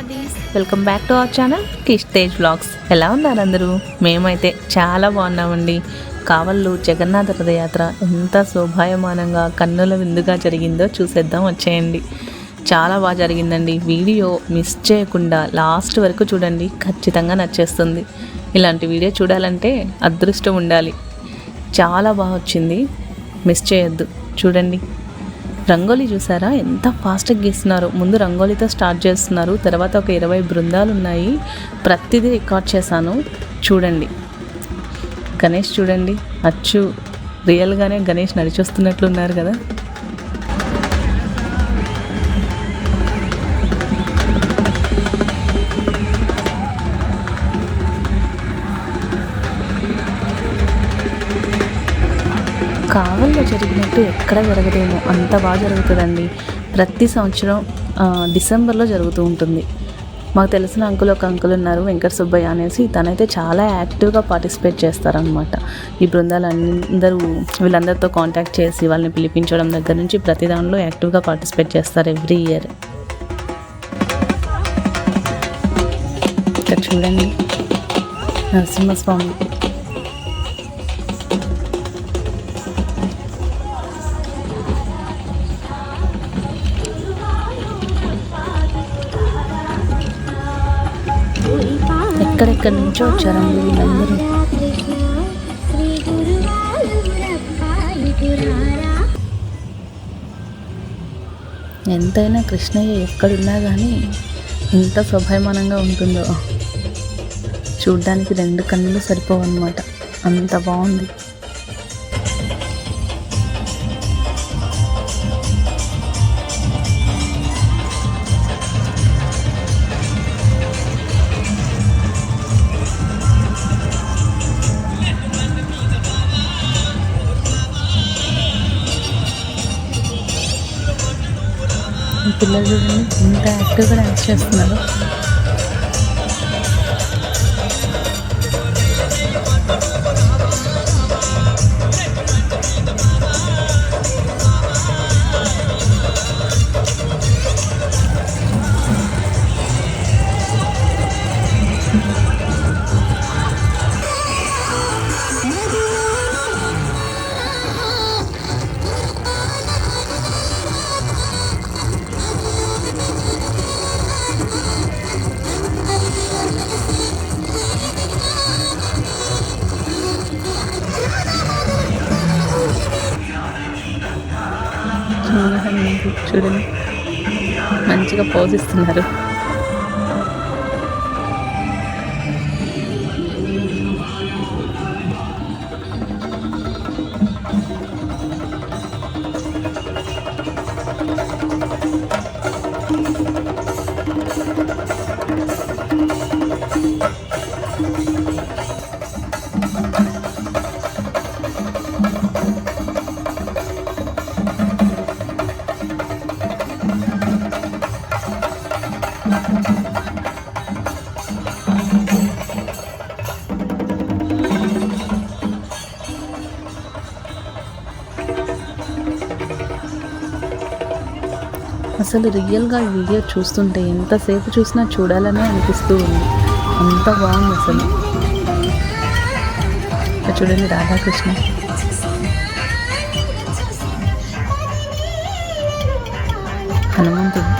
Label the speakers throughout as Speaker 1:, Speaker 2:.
Speaker 1: Welcome back to our channel Kish Tej blogs ఎలా ఉన్నారు అందరూ? మేమైతే చాలా బాగున్నామండి. కావళ్ళు జగన్నాథ రథయాత్ర ఎంత శోభాయమానంగా కన్నుల విందుగా జరిగిందో చూసేద్దాం వచ్చేయండి. చాలా బాగా జరిగిందండి. వీడియో మిస్ చేయకుండా లాస్ట్ వరకు చూడండి ఖచ్చితంగా నచ్చేస్తుంది. ఇలాంటి వీడియో చూడాలంటే అదృష్టం ఉండాలి. చాలా బాగా వచ్చింది. మిస్ చేయొద్దు. చూడండి. రంగోలీ చూసారా? ఎంత ఫాస్ట్గా గీస్తున్నారు. ముందు రంగోలీతో స్టార్ట్ చేస్తున్నారు. తర్వాత ఒక ఇరవై బృందాలు ఉన్నాయి. ప్రతిదీ రికార్డ్ చేశాను. చూడండి. గణేష్ చూడండి. అచ్చు. రియల్గానే గణేష్ నడిచొస్తున్నట్లు ఉన్నారు కదా. కావల్లో జరిగినట్టు ఎక్కడ జరగదేమో అంత బాగా జరుగుతుందండి. ప్రతి సంవత్సరం డిసెంబర్లో జరుగుతూ ఉంటుంది. మాకు తెలిసిన అంకుల్ ఒక అంకుల్ ఉన్నారు వెంకట సుబ్బయ్య అనేసి. తనైతే చాలా యాక్టివ్గా పార్టిసిపేట్ చేస్తారనమాట ఈ బృందాలు అందరూ వీళ్ళందరితో కాంటాక్ట్ చేసి వాళ్ళని పిలిపించడం దగ్గర నుంచి ప్రతి దానిలో యాక్టివ్గా పార్టిసిపేట్ చేస్తారు ఎవ్రీ ఇయర్. ఇక్కడ చూడండి. నరసింహస్వామి ఎక్కడెక్కడి నుంచో వచ్చారండి వీళ్ళందరూ. ఎంతైనా కృష్ణయ్య ఎక్కడున్నా కానీ ఎంత స్వభాయమానంగా ఉంటుందో. చూడ్డానికి రెండు కన్నులు సరిపోవన్నమాట. అంత బాగుంది. పిల్లలు చూడండి ఎంత యాక్టివ్గా డాన్స్ చేస్తున్నారు. పోజిస్తున్నారు అసలు రియల్గా వీడియో చూస్తుంటే ఎంతసేపు చూసినా చూడాలనే అనిపిస్తూ ఉంది. అంత బాగుంది అసలు. చూడండి రాధాకృష్ణ. హనుమంతుడు.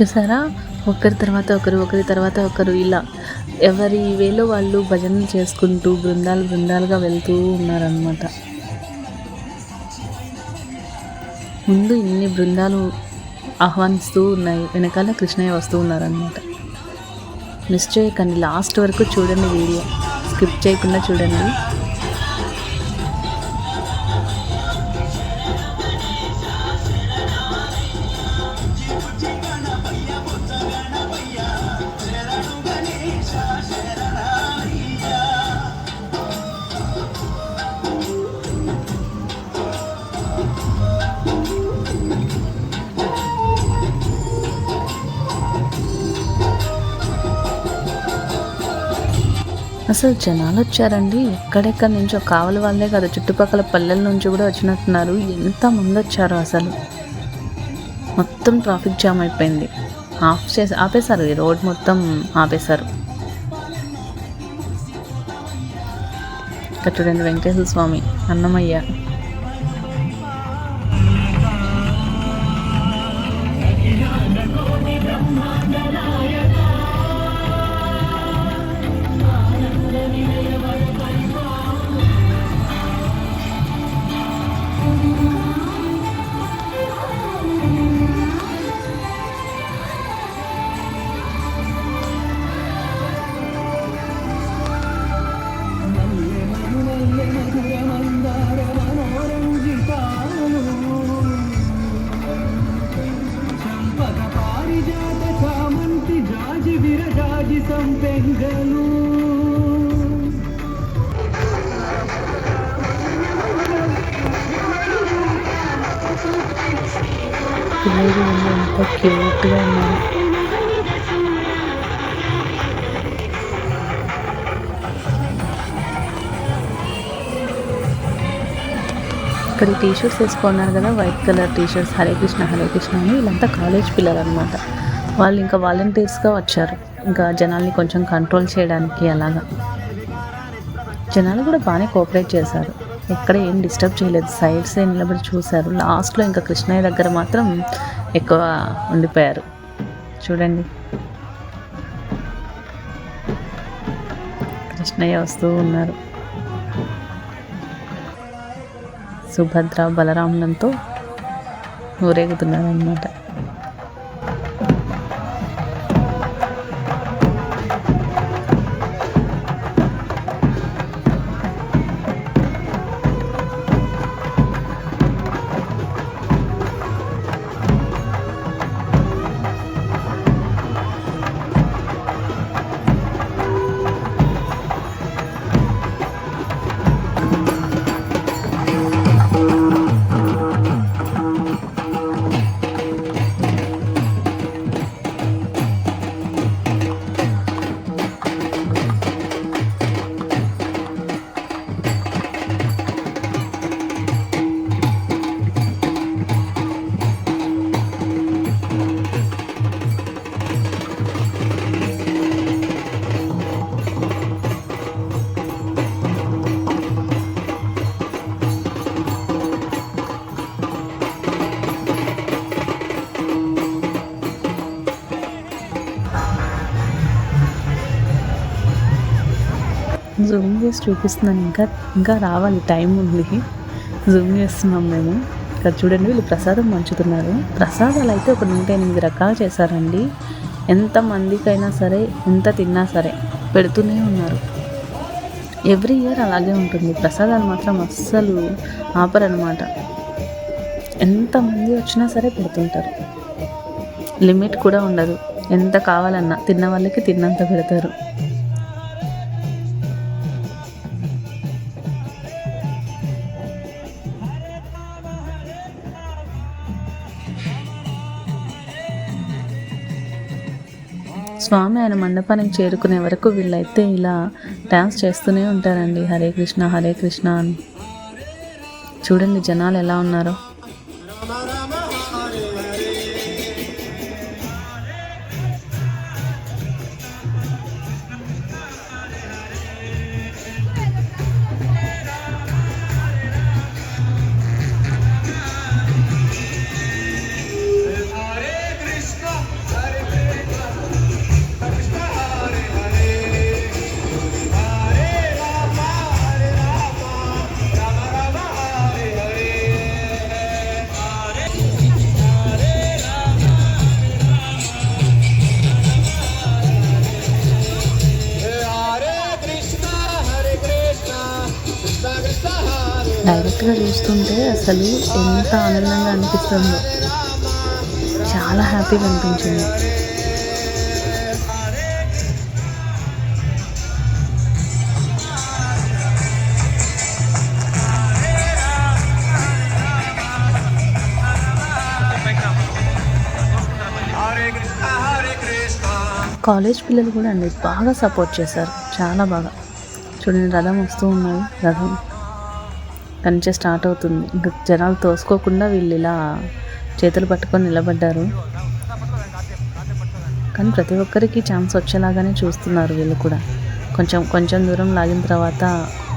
Speaker 1: చూసారా? ఒకరి తర్వాత ఒకరు ఒకరి తర్వాత ఒకరు ఇలా ఎవరి వేలో వాళ్ళు భజనలు చేసుకుంటూ బృందాలు బృందాలుగా వెళ్తూ ఉన్నారనమాట ముందు ఇన్ని బృందాలు ఆహ్వానిస్తూ ఉన్నాయి వెనకాల కృష్ణయ్య వస్తూ ఉన్నారనమాట మిస్ చేయకండి లాస్ట్ వరకు చూడండి వీడియో. స్కిప్ చేయకుండా చూడండి. అసలు జనాలు వచ్చారండి. ఎక్కడెక్కడి నుంచో కావాలి వాళ్ళే కదా చుట్టుపక్కల పల్లెల నుంచి కూడా వచ్చినట్టున్నారు. ఎంత మంది అసలు? మొత్తం ట్రాఫిక్ జామ్ అయిపోయింది. ఆఫ్ చేసి ఆపేశారు. ఈ రోడ్ మొత్తం ఆపేశారు. ఇక్కడ చూడండి వెంకటేశ్వర స్వామి అన్నమయ్య. గట్టిగా ఉన్నారు ఇక్కడ టీ షర్ట్స్ వేసుకున్నారు కదా white colour T shirts Hare Krishna Hare Krishna అని వీళ్ళంతా కాలేజ్ పిల్లలు అనమాట వాళ్ళు ఇంకా వాలంటీర్స్గా వచ్చారు. ఇంకా జనాల్ని కొంచెం కంట్రోల్ చేయడానికి అలాగా. జనాలు కూడా బాగానే కోఆపరేట్ చేశారు. ఎక్కడ ఏం డిస్టర్బ్ చేయలేదు. సైడ్స్ నిలబడి చూశారు. లాస్ట్లో ఇంకా కృష్ణయ్య దగ్గర మాత్రం ఎక్కువ ఉండిపోయారు. చూడండి. కృష్ణయ్య వస్తూ ఉన్నారు. సుభద్ర బలరాములంతో ఊరేగుతున్నారు జూమ్ చేసి చూపిస్తున్నాను. ఇంకా ఇంకా రావాలి టైం ఉంది. జూమ్ చేస్తున్నాం మేము. ఇక్కడ చూడండి వీళ్ళు ప్రసాదం పంచుతున్నారు. ప్రసాదాలు అయితే ఒక నూట ఎనిమిది రకాలు చేశారండి. ఎంతమందికైనా సరే ఎంత తిన్నా సరే పెడుతూనే ఉన్నారు. ఎవ్రీ ఇయర్ అలాగే ఉంటుంది. ప్రసాదాలు మాత్రం అస్సలు ఆపరనమాట. ఎంతమంది వచ్చినా సరే పెడుతుంటారు. లిమిట్ కూడా ఉండదు. ఎంత కావాలన్నా తిన్న వాళ్ళకి తిన్నంత పెడతారు. స్వామి ఆయన మండపానికి చేరుకునే వరకు వీళ్ళైతే ఇలా డ్యాన్స్ చేస్తూనే ఉంటారండి. హరే కృష్ణ హరే కృష్ణ. అని చూడండి జనాలు ఎలా ఉన్నారో. డైరెక్ట్గా చూస్తుంటే అసలు ఎంత ఆనందంగా అనిపిస్తుందో. చాలా హ్యాపీగా అనిపించింది. కాలేజ్ పిల్లలు కూడా అండి బాగా సపోర్ట్ చేశారు. చాలా బాగా. చూడండి రథం వస్తూ ఉన్నాయి రథం కంచె స్టార్ట్ అవుతుంది. ఇంకా జనాలు తోసుకోకుండా వీళ్ళు ఇలా చేతులు పట్టుకొని నిలబడ్డారు. కానీ ప్రతి ఒక్కరికి ఛాన్స్ వచ్చేలాగానే చూస్తున్నారు వీళ్ళు కూడా. కొంచెం కొంచెం దూరం లాగిన తర్వాత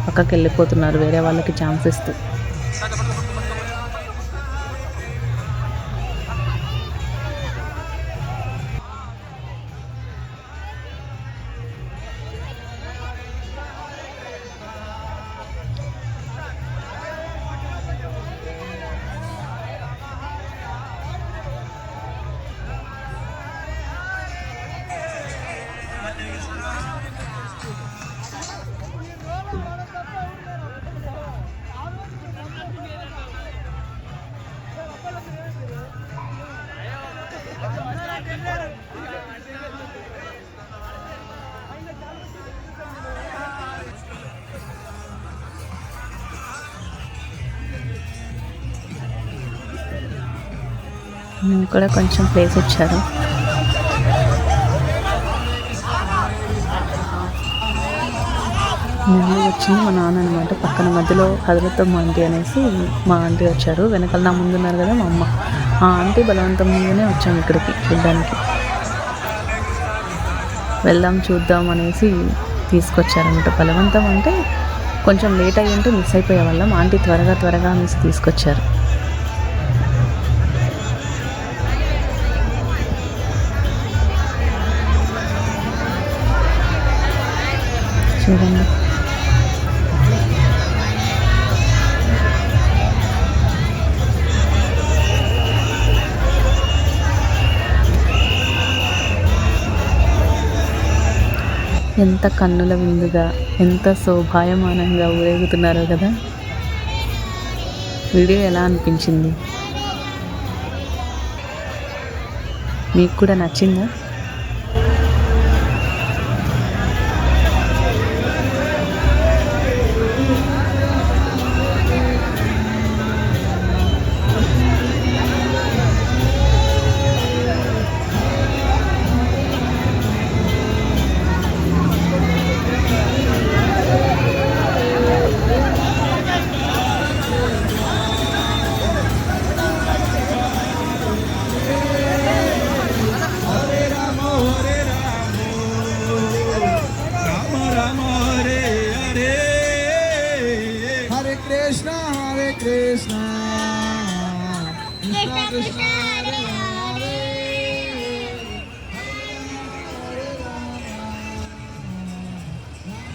Speaker 1: పక్కకి వెళ్ళిపోతున్నారు వేరే వాళ్ళకి ఛాన్స్ ఇస్తూ. కూడా కొంచెం ప్లేస్ ఇచ్చారు ముందు వచ్చింది మా నాన్న అనమాట పక్కన మధ్యలో హజరత్తం ఆంటీ అనేసి మా ఆంటీ వచ్చారు. వెనకాల నా ముందు ఉన్నారు కదా మా అమ్మ. ఆ ఆంటీ బలవంతం మీదనే వచ్చాము ఇక్కడికి చూడ్డానికి. వెళ్దాం చూద్దాం అనేసి తీసుకొచ్చారనమాట బలవంతం అంటే కొంచెం లేట్ అయ్యి ఉంటే మిస్ అయిపోయే వాళ్ళం. ఆంటీ త్వరగా త్వరగా అనేసి తీసుకొచ్చారు. చూడండి. ఎంత కన్నుల విందుగా ఎంత శోభాయమానంగా ఊరేగుతున్నారో కదా. వీడియో ఎలా అనిపించింది? మీకు కూడా నచ్చిందా?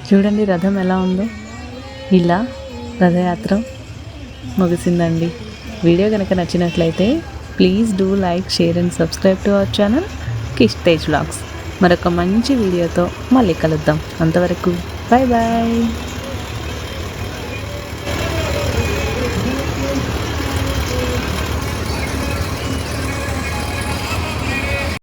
Speaker 1: చూడండి రథం ఎలా ఉందో. ఇలా రథయాత్ర ముగిసిందండి. వీడియో కనుక నచ్చినట్లయితే please do like share and subscribe to our channel Kish Tej vlogs. మరొక మంచి వీడియోతో మళ్ళీ కలుద్దాం. అంతవరకు బాయ్ బాయ్